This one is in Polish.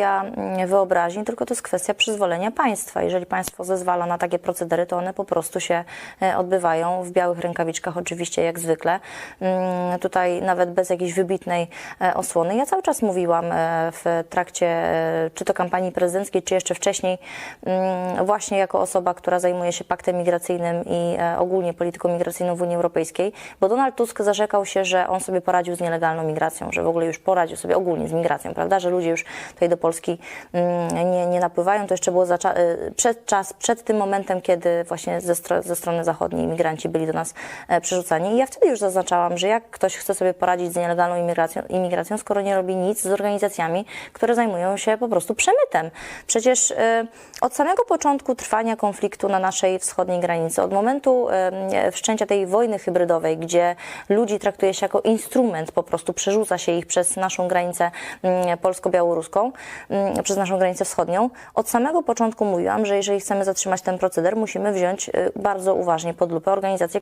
kwestia mm, wyobraźni, tylko to jest kwestia przyzwolenia państwa. Jeżeli państwo zezwala na takie procedery, to one po prostu się e, odbywają w białych rękawiczkach, oczywiście jak zwykle. Mm, Tutaj nawet bez jakiejś wybitnej e, osłony. Ja cały czas mówiłam e, w trakcie czy to kampanii prezydenckiej, czy jeszcze wcześniej, mm, właśnie jako osoba, która zajmuje się paktem migracyjnym i ogólnie polityką migracyjną w Unii Europejskiej, bo Donald Tusk zarzekał się, że on sobie poradził z nielegalną migracją, że w ogóle już poradził sobie ogólnie z migracją, prawda, że ludzie już tutaj do Polski mm, nie, nie napływają. To jeszcze było za, e, przed, czas, przed tym momentem, kiedy właśnie ze, ze strony zachodniej imigranci byli do nas e, przerzucani. I ja wtedy już zaznaczałam, że jak ktoś chce sobie poradzić z nielegalną imigracją, imigracją skoro nie robi nic z organizacjami, które zajmują się po prostu przemytem. Przecież e, od samego początku trwania konfliktu na naszej wschodniej granicy, od momentu wszczęcia tej wojny hybrydowej, gdzie ludzi traktuje się jako instrument, po prostu przerzuca się ich przez naszą granicę mm, polsko-białoruską, przez naszą granicę wschodnią, od samego początku mówiłam, że jeżeli chcemy zatrzymać ten proceder, musimy wziąć e, bardzo uważnie pod lupę organizacje